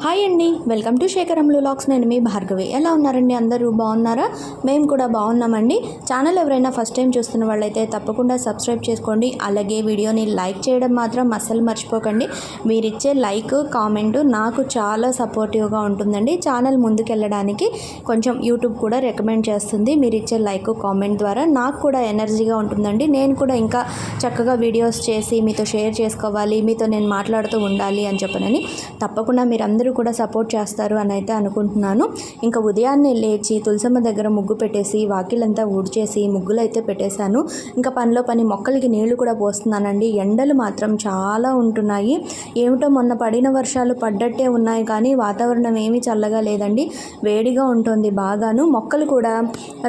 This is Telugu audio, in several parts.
హాయ్ అండి. వెల్కమ్ టు శేఖరంలు లాక్స్. నేను మీ భార్గవి. ఎలా ఉన్నారండి? అందరూ బాగున్నారా? మేము కూడా బాగున్నామండి. ఛానల్ ఎవరైనా ఫస్ట్ టైం చూస్తున్న వాళ్ళైతే తప్పకుండా సబ్స్క్రైబ్ చేసుకోండి. అలాగే వీడియోని లైక్ చేయడం మాత్రం అస్సలు మర్చిపోకండి. మీరిచ్చే లైక్ కామెంట్ నాకు చాలా సపోర్టివ్గా ఉంటుందండి. ఛానల్ ముందుకెళ్ళడానికి కొంచెం యూట్యూబ్ కూడా రికమెండ్ చేస్తుంది. మీరు ఇచ్చే లైక్ కామెంట్ ద్వారా నాకు కూడా ఎనర్జీగా ఉంటుందండి. నేను కూడా ఇంకా చక్కగా వీడియోస్ చేసి మీతో షేర్ చేసుకోవాలి మీతో నేను మాట్లాడుతూ ఉండాలి అని చెప్పనని తప్పకుండా మీరు అందరూ కూడా సపోర్ట్ చేస్తారు అని అయితే అనుకుంటున్నాను. ఇంకా ఉదయాన్నే లేచి తులసమ్మ దగ్గర ముగ్గు పెట్టేసి వాకిలంతా ఊడ్చేసి ముగ్గులు అయితే పెట్టేశాను. ఇంకా పనిలో పని మొక్కలకి నీళ్ళు కూడా పోస్తున్నానండి. ఎండలు మాత్రం చాలా ఉంటున్నాయి. ఏమిటో మొన్న పడిన వర్షాలు పడ్డట్టే ఉన్నాయి కానీ వాతావరణం ఏమీ చల్లగా లేదండి. వేడిగా ఉంటుంది బాగాను. మొక్కలు కూడా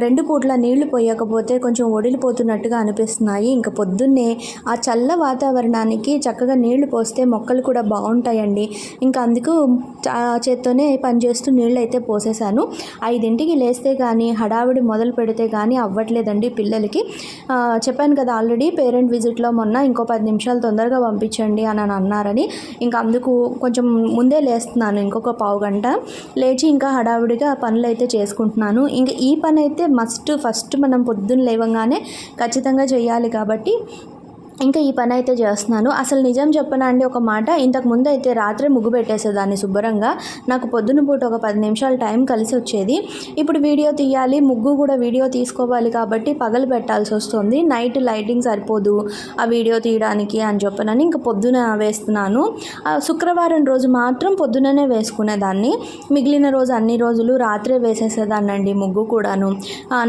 రెండు పూట్ల నీళ్ళు పోయకపోతే కొంచెం ఒడిలిపోతున్నట్టుగా అనిపిస్తున్నాయి. ఇంకా పొద్దున్నే ఆ చల్ల వాతావరణానికి చక్కగా నీళ్ళు పోస్తే మొక్కలు కూడా బాగుంటాయండి. ఇంకా అందుకు చేత్తోనే పనిచేస్తూ నీళ్ళు అయితే పోసేసాను ఐదింటికి లేస్తే కానీ హడావిడి మొదలు పెడితే కానీ అవ్వట్లేదండి పిల్లలకి. చెప్పాను కదా ఆల్రెడీ పేరెంట్ విజిట్లో మొన్న ఇంకో పది నిమిషాలు తొందరగా పంపించండి అని అని అన్నారని. ఇంకా అందుకు కొంచెం ముందే లేస్తున్నాను ఇంకొక పావు గంట. లేచి ఇంకా హడావిడిగా పనులు అయితే చేసుకుంటున్నాను. ఇంకా ఈ పని అయితే మస్ట్ ఫస్ట్ మనం పొద్దున్న లేవగానే ఖచ్చితంగా చేయాలి కాబట్టి ఇంకా ఈ పని అయితే చేస్తున్నాను. అసలు నిజం చెప్పనా అండి ఒక మాట? ఇంతకు ముందు అయితే రాత్రి ముగ్గు పెట్టేసేదాన్ని శుభ్రంగా. నాకు పొద్దున పూట ఒక పది నిమిషాలు టైం కలిసి వచ్చేది. ఇప్పుడు వీడియో తీయాలి ముగ్గు కూడా వీడియో తీసుకోవాలి కాబట్టి పగలు పెట్టాల్సి వస్తుంది. నైట్ లైటింగ్ సరిపోదు ఆ వీడియో తీయడానికి అని చెప్పనని ఇంకా పొద్దున వేస్తున్నాను. శుక్రవారం రోజు మాత్రం పొద్దుననే వేసుకునేదాన్ని. మిగిలిన రోజు అన్ని రోజులు రాత్రే వేసేసేదాన్నండి ముగ్గు కూడాను.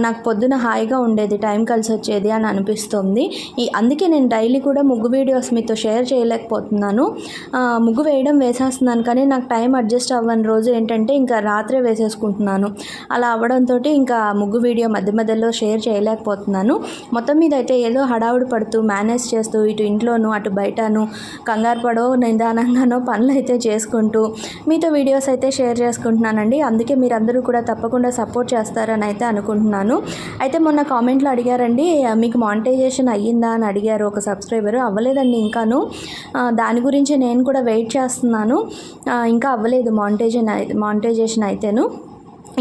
నాకు పొద్దున హాయిగా ఉండేది టైం కలిసి వచ్చేది అని అనిపిస్తుంది. ఈ అందుకే నేను డైలీ కూడా ముగ్గు వీడియోస్ మీతో షేర్ చేయలేకపోతున్నాను. ముగ్గు వేయడం వేసేస్తున్నాను కానీ నాకు టైం అడ్జస్ట్ అవ్వని రోజు ఏంటంటే ఇంకా రాత్రే వేసేసుకుంటున్నాను. అలా అవ్వడంతో ఇంకా ముగ్గు వీడియో మధ్య మధ్యలో షేర్ చేయలేకపోతున్నాను. మొత్తం మీద అయితే ఏదో హడావుడి పడుతూ మేనేజ్ చేస్తూ ఇటు ఇంట్లోనూ అటు బయటను కంగారు పడో నిదానంగానో పనులు అయితే చేసుకుంటూ మీతో వీడియోస్ అయితే షేర్ చేసుకుంటున్నానండి. అందుకే మీరందరూ కూడా తప్పకుండా సపోర్ట్ చేస్తారని అయితే అనుకుంటున్నాను. అయితే మొన్న కామెంట్లో అడిగారండి మీకు మానిటైజేషన్ అయ్యిందా? అని అడిగారు ఒక సబ్స్క్రైబర్ అవ్వలేదండి ఇంకాను. దాని గురించి నేను కూడా వెయిట్ చేస్తున్నాను. ఇంకా అవ్వలేదు మానిటైజేషన్ మానిటైజేషన్ అయితేను.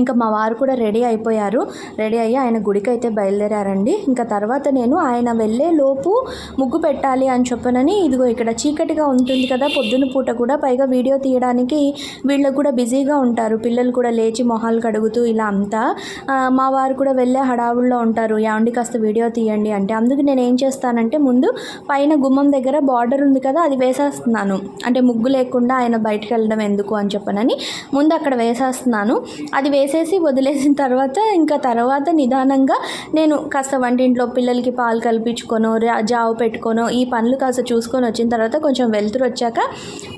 ఇంకా మా వారు కూడా రెడీ అయిపోయారు. రెడీ అయ్యి ఆయన గుడికి అయితే బయలుదేరారండి. ఇంకా తర్వాత నేను ఆయన వెళ్ళే లోపు ముగ్గు పెట్టాలి అని చెప్పనని ఇదిగో ఇక్కడ చీకటిగా ఉంటుంది కదా పొద్దున పూట కూడా పైగా వీడియో తీయడానికి వీళ్ళకు కూడా బిజీగా ఉంటారు. పిల్లలు కూడా లేచి మొహాలు కడుగుతూ ఇలా అంతా. మా వారు కూడా వెళ్ళే హడావుల్లో ఉంటారు. ఏమండి కాస్త వీడియో తీయండి అంటే. అందుకు నేను ఏం చేస్తానంటే ముందు పైన గుమ్మం దగ్గర బార్డర్ ఉంది కదా అది వేసేస్తున్నాను. అంటే ముగ్గు లేకుండా ఆయన బయటకు వెళ్ళడం ఎందుకు అని చెప్పనని ముందు అక్కడ వేసేస్తున్నాను. అది వేసేసి వదిలేసిన తర్వాత ఇంకా తర్వాత నిదానంగా నేను కాస్త వంటింట్లో పిల్లలకి పాలు కల్పించుకోనో రా- జావు పెట్టుకోను ఈ పనులు కాస్త చూసుకొని వచ్చిన తర్వాత కొంచెం వెళ్తురు వచ్చాక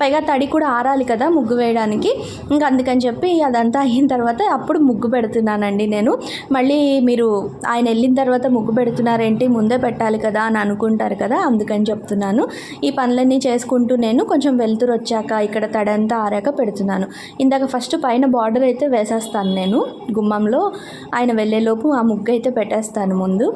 పైగా తడి కూడా ఆరాలి కదా ముగ్గు వేయడానికి. ఇంకా అందుకని చెప్పి అదంతా అయిన తర్వాత అప్పుడు ముగ్గు పెడుతున్నానండి నేను. మళ్ళీ మీరు ఆయన వెళ్ళిన తర్వాత ముగ్గు పెడుతున్నారేంటి ముందే పెట్టాలి కదా అని అనుకుంటారు కదా అందుకని చెప్తున్నాను. ఈ పనులన్నీ చేసుకుంటూ నేను కొంచెం వెళ్తురు వచ్చాక ఇక్కడ తడంతా ఆరాక పెడుతున్నాను. ఇందాక ఫస్ట్ పైన బార్డర్ అయితే వేసేస్తాను నేను గుమ్మంలో ఆయన వెళ్ళేలోపు ఆ ముగ్గు అయితే పెట్టేస్తాను ముందు.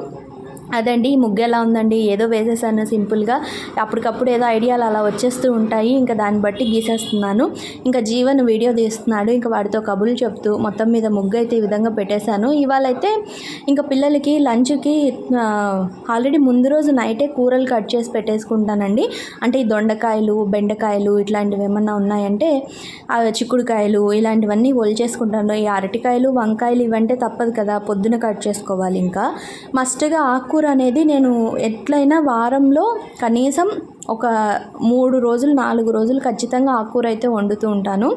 అదండి ఈ ముగ్గు ఎలా ఉందండి ఏదో వేసేసాను సింపుల్గా. అప్పటికప్పుడు ఏదో ఐడియాలు అలా వచ్చేస్తూ ఉంటాయి ఇంకా దాన్ని బట్టి గీసేస్తున్నాను. ఇంకా జీవన్ వీడియో తీస్తున్నాడు ఇంకా వాడితో కబుర్లు చెప్తూ మొత్తం మీద ముగ్గు అయితే ఈ విధంగా పెట్టేశాను. ఇవాళ అయితే ఇంకా పిల్లలకి లంచ్కి ఆల్రెడీ ముందు రోజు నైటే కూరలు కట్ చేసి పెట్టేసుకుంటానండి. అంటే ఈ దొండకాయలు బెండకాయలు ఇట్లాంటివి ఏమన్నా ఉన్నాయంటే చిక్కుడుకాయలు ఇలాంటివన్నీ ఒలిచేసుకుంటాను ఈ అరటికాయలు వంకాయలు ఇవంటే తప్పదు కదా పొద్దున కట్ చేసుకోవాలి ఇంకా. మస్ట్గా ఆకుకూర అనేది నేను ఎట్లయినా వారంలో కనీసం ఒక మూడు రోజులు నాలుగు రోజులు ఖచ్చితంగా ఆకుకూర అయితే వండుతూ ఉంటాను.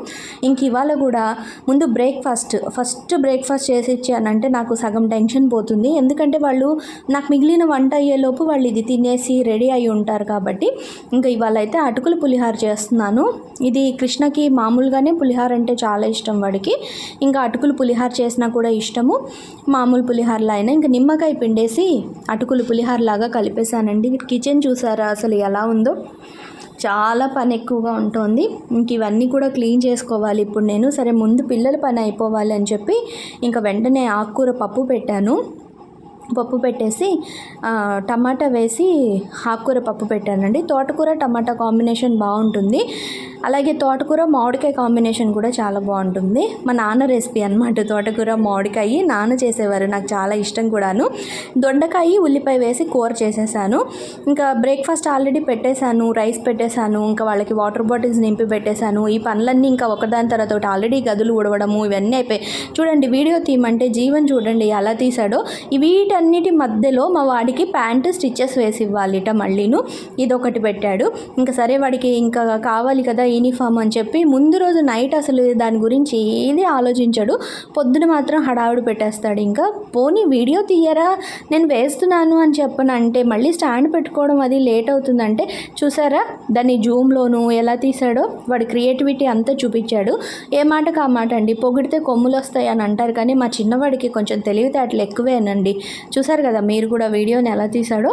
ఇంక ఇవాళ కూడా ముందు బ్రేక్ఫాస్ట్ ఫస్ట్ బ్రేక్ఫాస్ట్ చేసి ఇచ్చానంటే నాకు సగం టెన్షన్ పోతుంది. ఎందుకంటే వాళ్ళు నాకు మిగిలిన వంట అయ్యేలోపు వాళ్ళు ఇది తినేసి రెడీ అయి ఉంటారు కాబట్టి ఇంకా ఇవాళ అయితే అటుకులు పులిహార చేస్తున్నాను. ఇది కృష్ణకి మామూలుగానే పులిహార అంటే చాలా ఇష్టం వాడికి. ఇంకా అటుకులు పులిహార చేసినా కూడా ఇష్టము. మామూలు పులిహారలో అయినా ఇంకా నిమ్మకాయ పిండేసి అటుకులు పులిహార లాగా కలిపేశానండి. కిచెన్ చూసారా అసలు ఎలా ఉంది? చాలా పని ఎక్కువగా ఉంటుంది. ఇంక ఇవన్నీ కూడా క్లీన్ చేసుకోవాలి. ఇప్పుడు నేను సరే ముందు పిల్లల పని అయిపోవాలి అని చెప్పి ఇంకా వెంటనే ఆకుకూర పప్పు పెట్టాను. పప్పు పెట్టేసి టమాటా వేసి ఆకుకూర పప్పు పెట్టానండి. తోటకూర టమాటా కాంబినేషన్ బాగుంటుంది. అలాగే తోటకూర మామిడికాయ కాంబినేషన్ కూడా చాలా బాగుంటుంది. మా నాన్న రెసిపీ అనమాట తోటకూర మామిడికాయ నాన్న చేసేవారు. నాకు చాలా ఇష్టం కూడాను. దొండకాయ ఉల్లిపాయ వేసి కూర చేసేసాను. ఇంకా బ్రేక్ఫాస్ట్ ఆల్రెడీ పెట్టేశాను. రైస్ పెట్టేశాను. ఇంకా వాళ్ళకి వాటర్ బాటిల్స్ నింపి పెట్టేశాను. ఈ పనులన్నీ ఇంకా ఒకదాని తర్వాత ఒకటి ఆల్రెడీ గదులు ఉడవడము ఇవన్నీ అయిపోయాయి చూడండి వీడియో తీయమంటే జీవన్ చూడండి ఎలా తీసాడో వీటన్నిటి మధ్యలో మా వాడికి ప్యాంటు స్టిచ్చెస్ వేసి ఇవ్వాలిట మళ్ళీను. ఇదొకటి పెట్టాడు. ఇంకా సరే వాడికి ఇంకా కావాలి కదా యూనిఫామ్ అని చెప్పి ముందు రోజు నైట్ అసలు దాని గురించి ఏది ఆలోచించాడు. పొద్దున మాత్రం హడావుడు పెట్టేస్తాడు. ఇంకా పోనీ వీడియో తీయరా? నేను వేస్తున్నాను అని చెప్పను అంటే మళ్ళీ స్టాండ్ పెట్టుకోవడం అది లేట్ అవుతుందంటే చూసారా? దాన్ని జూమ్లోను ఎలా తీసాడో వాడి క్రియేటివిటీ అంతా చూపించాడు. ఏ మాటకు ఆ మాట అండి? పొగిడితే కొమ్ములు వస్తాయి అని అంటారు కానీ మా చిన్నవాడికి కొంచెం తెలివితేటలు ఎక్కువేనండి. చూసారు కదా మీరు కూడా వీడియోని ఎలా తీసాడో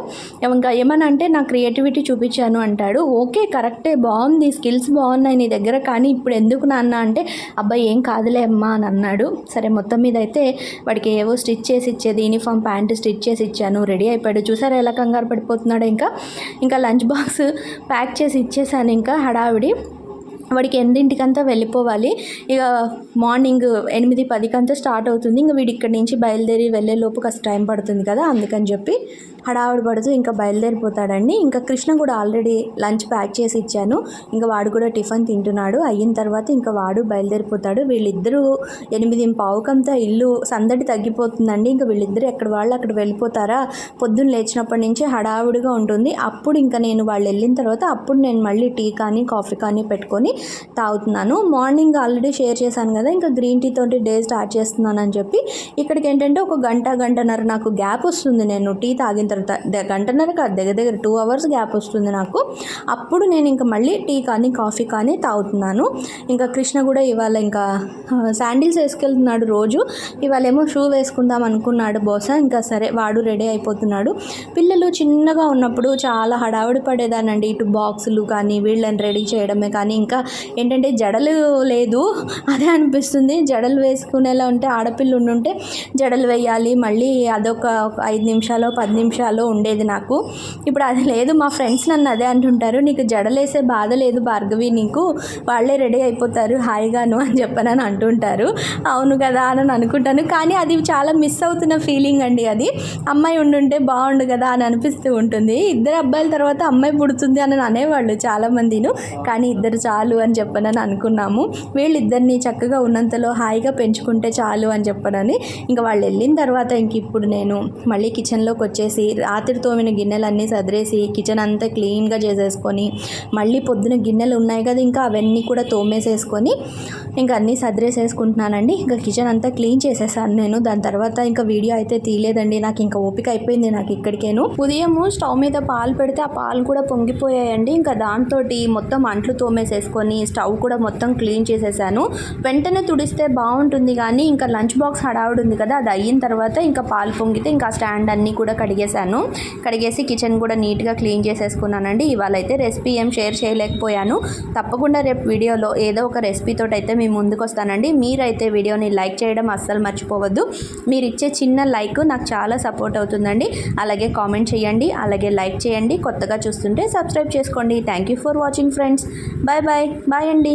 ఇంకా ఏమని అంటే నా క్రియేటివిటీ చూపించాను అంటాడు. ఓకే కరెక్టే బాగుంది స్కిల్స్ బాగుంది బాగున్నాయి నీ దగ్గర కానీ ఇప్పుడు ఎందుకు నాన్న అంటే అబ్బాయి ఏం కాదులే అమ్మా అని అన్నాడు. సరే మొత్తం మీద అయితే వాడికి ఏవో స్టిచ్ చేసి ఇచ్చేది యూనిఫామ్ ప్యాంటు స్టిచ్ చేసి ఇచ్చాను. రెడీ అయిపోయాడు. చూసారా ఎలా కంగారు పడిపోతున్నాడు ఇంకా? ఇంకా లంచ్ బాక్స్ ప్యాక్ చేసి ఇచ్చేసాను ఇంకా హడావిడి. వాడికి ఎనిమిదింటికంతా వెళ్ళిపోవాలి. ఇక మార్నింగ్ ఎనిమిది పదికంతా స్టార్ట్ అవుతుంది. ఇంకా వీడి ఇక్కడి నుంచి బయలుదేరి వెళ్ళే లోపు కాస్త టైం పడుతుంది కదా అందుకని చెప్పి హడావుడి పడుతూ ఇంకా బయలుదేరిపోతాడండి. ఇంకా కృష్ణ కూడా ఆల్రెడీ లంచ్ ప్యాక్ చేసి ఇచ్చాను. ఇంకా వాడు కూడా టిఫిన్ తింటున్నాడు. అయిన తర్వాత ఇంకా వాడు బయలుదేరిపోతాడు. వీళ్ళిద్దరూ ఎనిమిది పావుకంతా ఇల్లు సందడి తగ్గిపోతుందండి. ఇంకా వీళ్ళిద్దరూ ఎక్కడ వాళ్ళు అక్కడ వెళ్ళిపోతారా? పొద్దున్న లేచినప్పటి నుంచి హడావుడిగా ఉంటుంది. అప్పుడు ఇంకా నేను వాళ్ళు వెళ్ళిన తర్వాత అప్పుడు నేను మళ్ళీ టీ కానీ కాఫీ కానీ పెట్టుకొని తాగుతున్నాను. మార్నింగ్ ఆల్రెడీ షేర్ చేశాను కదా ఇంకా గ్రీన్ టీ తోటి డే స్టార్ట్ చేస్తున్నాను అని చెప్పి ఇక్కడికి ఏంటంటే ఒక గంట గంటన్నర నాకు గ్యాప్ వస్తుంది నేను టీ తాగిన తర్వాత. గంటన్నర కాదు దగ్గర దగ్గర టూ అవర్స్ గ్యాప్ వస్తుంది నాకు. అప్పుడు నేను ఇంకా మళ్ళీ టీ కానీ కాఫీ కానీ తాగుతున్నాను. ఇంకా కృష్ణ కూడా ఇవాళ ఇంకా శాండిల్స్ వేసుకెళ్తున్నాడు రోజు. ఇవాళ ఏమో షూ వేసుకుందాం అనుకున్నాడు బహుశా ఇంకా సరే వాడు రెడీ అయిపోతున్నాడు. పిల్లలు చిన్నగా ఉన్నప్పుడు చాలా హడావుడి పడేదానండి ఇటు బాక్సులు కానీ వీళ్ళని రెడీ చేయడమే కానీ ఇంకా ఏంటంటే జడలు లేదు. అదే అనిపిస్తుంది. జడలు వేసుకునేలా ఉంటే ఆడపిల్ల ఉండుంటే జడలు వేయాలి. మళ్ళీ అదొక ఐదు నిమిషాలు పది నిమిషాలు ఉండేది నాకు. ఇప్పుడు అది లేదు. మా ఫ్రెండ్స్ నన్ను అదే అంటుంటారు. నీకు జడలేసే బాధ లేదు భార్గవి. నీకు వాళ్ళే రెడీ అయిపోతారు. హాయిగాను అని చెప్పనని అంటుంటారు. అవును కదా అని అనుకుంటాను. కానీ అది చాలా మిస్ అవుతున్న ఫీలింగ్ అండి అది. అమ్మాయి ఉండుంటే బాగుండు కదా అని అనిపిస్తూ ఉంటుంది. ఇద్దరు అబ్బాయిల తర్వాత అమ్మాయి పుడుతుంది అని అనేవాళ్ళు చాలామందిను. కానీ ఇద్దరు చాలు అని చెప్పనని అనుకున్నాము. వీళ్ళిద్దరిని చక్కగా ఉన్నంతలో హాయిగా పెంచుకుంటే చాలు అని చెప్పనని ఇంకా వాళ్ళు వెళ్ళిన తర్వాత ఇంక ఇప్పుడు నేను మళ్ళీ కిచెన్లోకి వచ్చేసి రాత్రి తోమిన గిన్నెలన్నీ సదిరేసి కిచెన్ అంతా క్లీన్గా చేసేసుకొని మళ్ళీ పొద్దున గిన్నెలు ఉన్నాయి కదా ఇంకా అవన్నీ కూడా తోమేసేసుకొని ఇంకా అన్నీ సదిరేసేసుకుంటున్నానండి. ఇంకా కిచెన్ అంతా క్లీన్ చేసేసాను నేను. దాని తర్వాత ఇంకా వీడియో అయితే తీయలేదండి. నాకు ఇంకా ఓపిక అయిపోయింది నాకు ఇక్కడికేను. ఉదయం స్టవ్ మీద పాలు పెడితే ఆ పాలు కూడా పొంగిపోయాయండి. ఇంకా దాంతో మొత్తం అంట్లు తోమేసేసుకొని స్టవ్ కూడా మొత్తం క్లీన్ చేసేసాను. వెంటనే తుడిస్తే బాగుంటుంది కానీ ఇంకా లంచ్ బాక్స్ హడావుడు ఉంది కదా అది అయిన తర్వాత ఇంకా పాలు పొంగితే ఇంకా స్టాండ్ అన్నీ కూడా కడిగేశాను. కడిగేసి కిచెన్ కూడా నీట్గా క్లీన్ చేసేసుకున్నానండి. ఇవాళ అయితే రెసిపీ ఏం షేర్ చేయలేకపోయాను. తప్పకుండా రేపు వీడియోలో ఏదో ఒక రెసిపీతో అయితే మీ ముందుకు వస్తానండి. మీరైతే వీడియోని లైక్ చేయడం అస్సలు మర్చిపోవద్దు. మీరు ఇచ్చే చిన్న లైక్ నాకు చాలా సపోర్ట్ అవుతుందండి. అలాగే కామెంట్ చేయండి అలాగే లైక్ చేయండి. కొత్తగా చూస్తుంటే సబ్స్క్రైబ్ చేసుకోండి. Thank you for watching friends. Bye bye. Bye అండి.